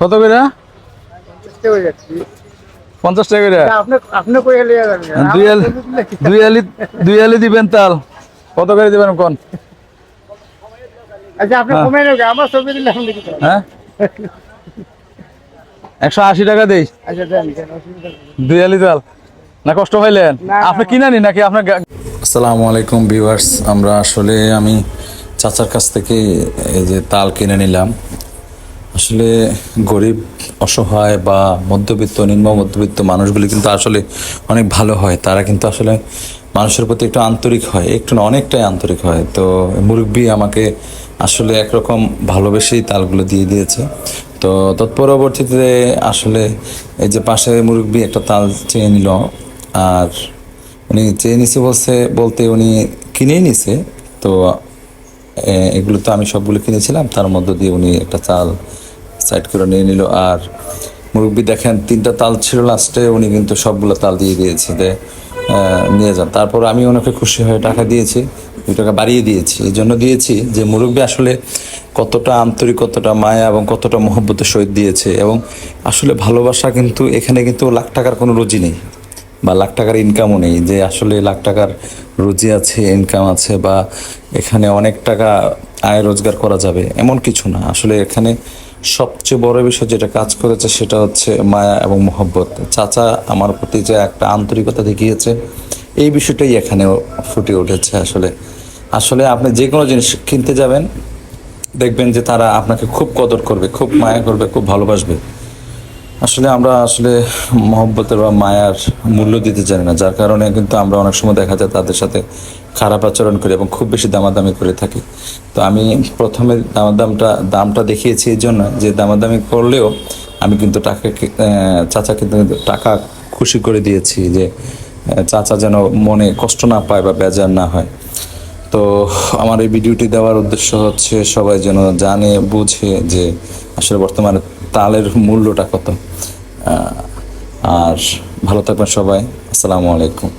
কত করে? পঞ্চাশ টাকা করে। দুই আলি দুই আলি দিবেন তাল। কত করে দিবেন কোন? আচ্ছা আপনি হ্যাঁ। হ্যাঁ একশো আশি টাকা দেই। আচ্ছা। দুই আলি তাল। না কষ্ট পাইলেন? না, আপনি। কিনানি নাকি আপনার আসসালামু আলাইকুম ভিউয়ার্স। আমরা আসলে আমি চাচার কাছ থেকে এই যে তাল কিনে নিলাম। আসলে গরিব, অসহায় বা মধ্যবিত্ত, নিম্ন মধ্যবিত্ত মানুষগুলি কিন্তু আসলে অনেক ভালো হয়। তারা কিন্তু আসলে মানুষের প্রতি একটু আন্তরিক হয়, একটু না, অনেকটাই আন্তরিক হয়। তো মুরব্বী আমাকে আসলে একরকম ভালোবেসেই তালগুলো দিয়ে দিয়েছে। তো তৎপরবর্তীতে আসলে এই যে পাশে মুরব্বী একটা তাল চেয়ে নিল, আর উনি চেয়ে নিছে বলছে, বলতে উনি কিনেই নিছে। তো এগুলো তো আমি সবগুলো কিনেছিলাম, তার মধ্য দিয়ে উনি একটা চাল সাইড করে নিয়ে নিল। আর মুরব্বী দেখেন, তিনটা তাল ছিল লাস্টে উনি কিন্তু সবগুলো তাল দিয়ে দিয়েছে যে নিয়ে যান। তারপর আমি ওনাকে খুশি হয়ে টাকা দিয়েছি, দুই টাকা বাড়িয়ে দিয়েছি। এই জন্য দিয়েছি যে, মুরব্বী আসলে কতটা আন্তরিক, কতটা মায়া এবং কতটা মহব্বতের সহিত দিয়েছে। এবং আসলে ভালোবাসা কিন্তু, এখানে কিন্তু লাখ টাকার কোনো রুজি নেই। বা লাখ টাকার ইনকামও নেই, যে আসলে লাখ টাকার রুজি আছে ইনকাম আছে বা এখানে অনেক টাকা আয় রোজগার করা যাবে, এমন কিছু না। আসলে এখানে সবচেয়ে বড় বিষয় যেটা কাজ করেছে সেটা হচ্ছে মায়া এবং মোহব্বত। চাচা আমার প্রতি যে একটা আন্তরিকতা দেখিয়েছে, এই বিষয়টাই এখানে ফুটে উঠেছে আসলে। আসলে আপনি যে কোনো জিনিস কিনতে যাবেন, দেখবেন যে তারা আপনাকে খুব কদর করবে, খুব মায়া করবে, খুব ভালোবাসবে। আসলে আমরা আসলে মহব্বতের বা মায়ার মূল্য দিতে জানি না, যার কারণে কিন্তু আমরা অনেক সময় দেখা যায় তাদের সাথে খারাপ আচরণ করি এবং খুব বেশি দামাদামি করে থাকি। তো আমি প্রথমে দামাদামটা, দামটা দেখিয়েছি এই জন্য যে দামাদামি করলেও আমি কিন্তু টাকা চাচা কিন্তু টাকা খুশি করে দিয়েছি যে চাচা যেন মনে কষ্ট না পায় বা বেজার না হয়। তো আমার এই ভিডিওটি দেওয়ার উদ্দেশ্য হচ্ছে সবাই যেন জানে, বুঝে যে আসলে বর্তমানে তালের মূল্যটা কত। আর ভালো থাকবেন সবাই। আসসালামু আলাইকুম।